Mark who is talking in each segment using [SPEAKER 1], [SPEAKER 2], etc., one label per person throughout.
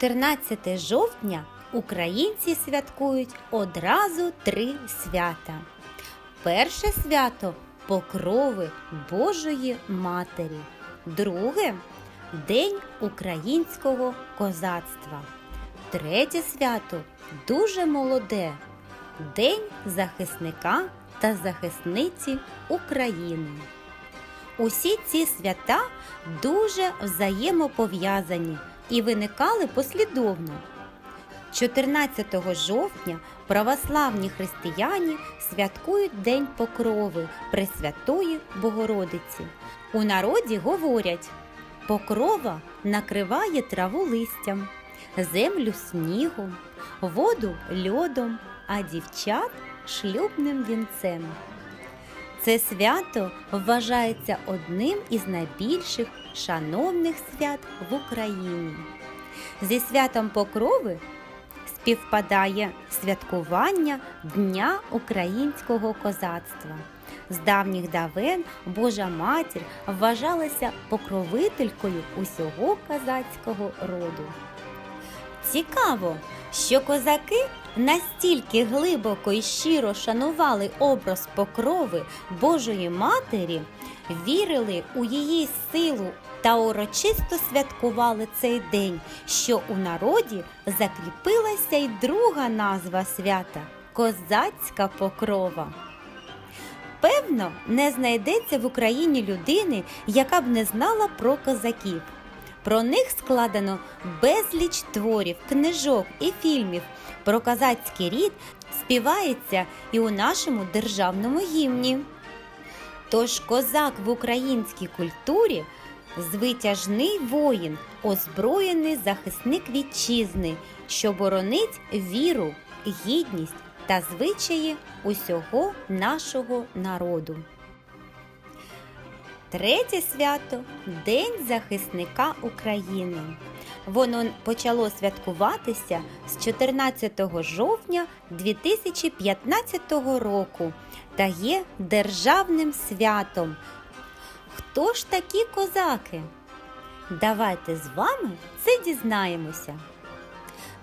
[SPEAKER 1] 14 жовтня українці святкують одразу три свята. Перше свято Покрови Божої Матері. Друге День українського козацтва. Третє свято дуже молоде. День захисника та захисниці України. Усі ці свята дуже взаємопов'язані і виникали послідовно. 14 жовтня православні християні святкують День Покрови Пресвятої Богородиці. У народі говорять: покрова накриває траву листям, землю снігом, воду льодом, а дівчат шлюбним вінцем. Це свято вважається одним із найбільших шановних свят в Україні. Зі святом Покрови співпадає святкування Дня українського козацтва. З давніх давен Божа матір вважалася покровителькою усього козацького роду. Цікаво, що козаки настільки глибоко і щиро шанували образ покрови Божої Матері, вірили у її силу та урочисто святкували цей день, що у народі закріпилася й друга назва свята козацька покрова. Певно, не знайдеться в Україні людини, яка б не знала про козаків. Про них складено безліч творів, книжок і фільмів. Про козацький рід співається і у нашому державному гімні. Тож козак в українській культурі звитяжний воїн, озброєний захисник вітчизни, що боронить віру, гідність та звичаї усього нашого народу. Третє свято День захисника України. Воно почало святкуватися з 14 жовтня 2015 року та є державним святом. Хто ж такі козаки? Давайте з вами це дізнаємося.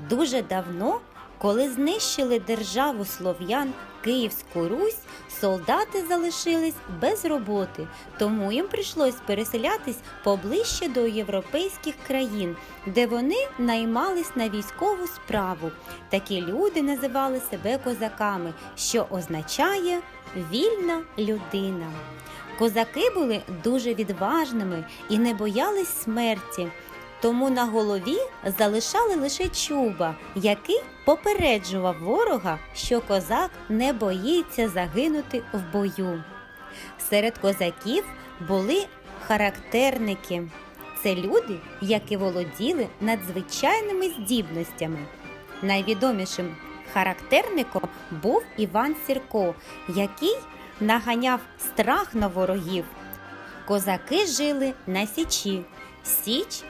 [SPEAKER 1] Дуже давно, коли знищили державу слов'ян Київську Русь, солдати залишились без роботи, тому їм прийшлось переселятись поближче до європейських країн, де вони наймались на військову справу. Такі люди називали себе козаками, що означає вільна людина. Козаки були дуже відважними і не боялись смерті. Тому на голові залишали лише чуба, який попереджував ворога, що козак не боїться загинути в бою. Серед козаків були характерники. Це люди, які володіли надзвичайними здібностями. Найвідомішим характерником був Іван Сірко, який наганяв страх на ворогів. Козаки жили на Січі. Січ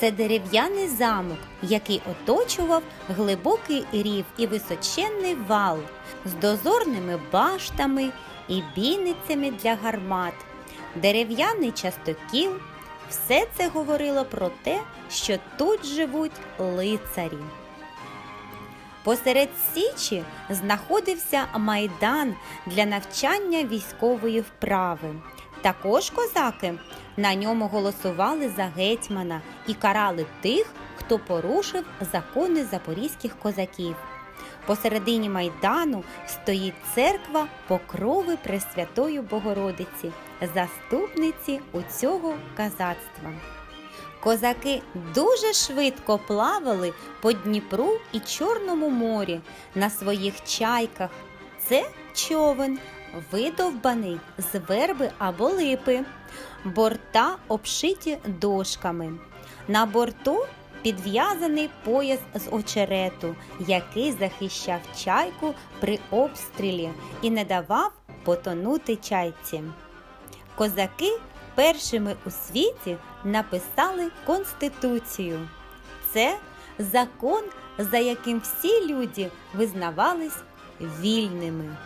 [SPEAKER 1] це дерев'яний замок, який оточував глибокий рів і височенний вал з дозорними баштами і бійницями для гармат, дерев'яний частокіл. Все це говорило про те, що тут живуть лицарі. Посеред Січі знаходився майдан для навчання військової вправи. Також козаки на ньому голосували за гетьмана і карали тих, хто порушив закони запорізьких козаків. Посередині майдану стоїть церква Покрови Пресвятої Богородиці, заступниці у цього казацтва. Козаки дуже швидко плавали по Дніпру і Чорному морі на своїх чайках. Це човен, видовбаний з верби або липи, борта обшиті дошками. На борту підв'язаний пояс з очерету, який захищав чайку при обстрілі і не давав потонути чайці. Козаки першими у світі написали Конституцію. Це закон, за яким всі люди визнавались вільними.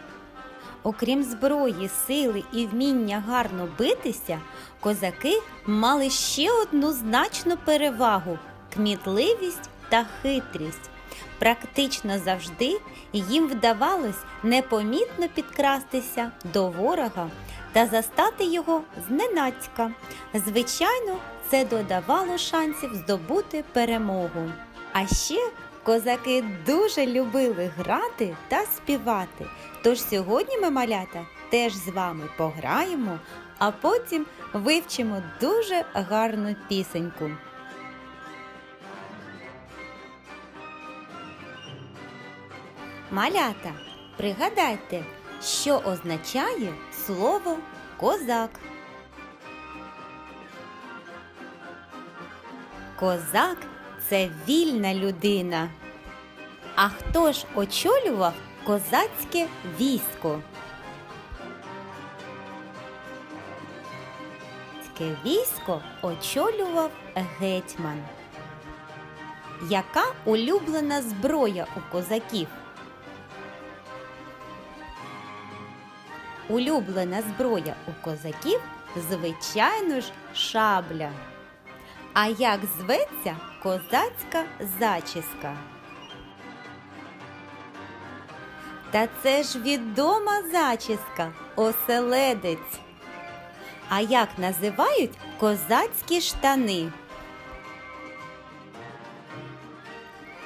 [SPEAKER 1] Окрім зброї, сили і вміння гарно битися, козаки мали ще одну значну перевагу кмітливість та хитрість. Практично завжди їм вдавалось непомітно підкрастися до ворога та застати його зненацька. Звичайно, це додавало шансів здобути перемогу. А ще козаки дуже любили грати та співати. Тож сьогодні ми малята теж з вами пограємо, а потім вивчимо дуже гарну пісеньку. Малята, пригадайте, що означає слово козак. Козак це вільна людина. А хто ж очолював козацьке військо? Козацьке військо очолював гетьман. Яка улюблена зброя у козаків? Улюблена зброя у козаків, звичайно ж, шабля. А як зветься козацька зачіска? Та це ж відома зачіска, оселедець. А як називають козацькі штани?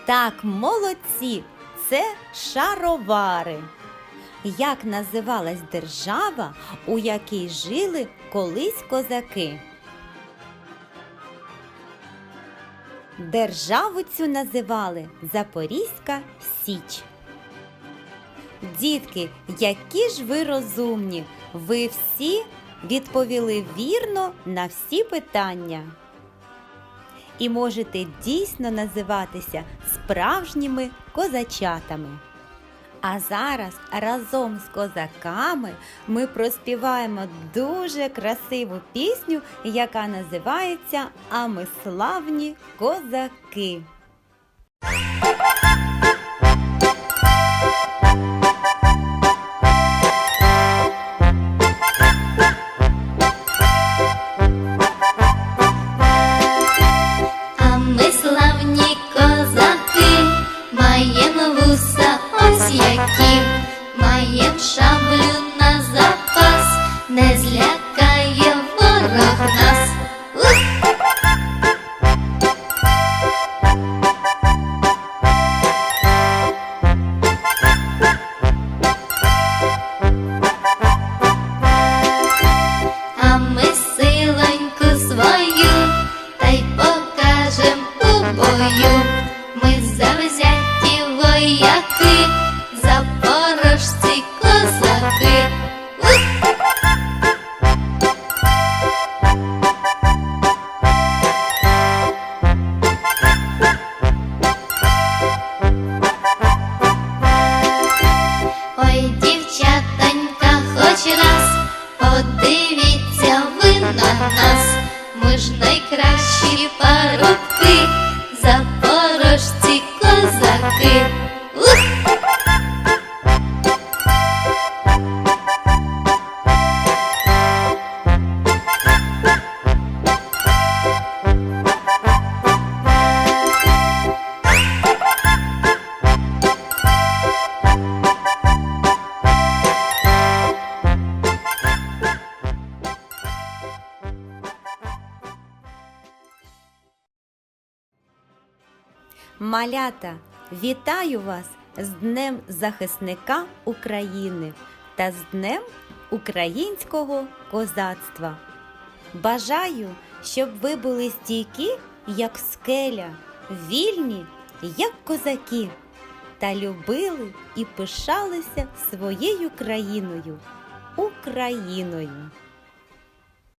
[SPEAKER 1] Так, молодці, це шаровари. Як називалась держава, у якій жили колись козаки? Державу цю називали Запорізька Січ. Дітки, які ж ви розумні! Ви всі відповіли вірно на всі питання. І можете дійсно називатися справжніми козачатами. А зараз разом з козаками ми проспіваємо дуже красиву пісню, яка називається А ми славні козаки. Малята, вітаю вас з Днем захисника України та з Днем українського козацтва. Бажаю, щоб ви були стійкі, як скеля, вільні, як козаки, та любили і пишалися своєю країною Україною.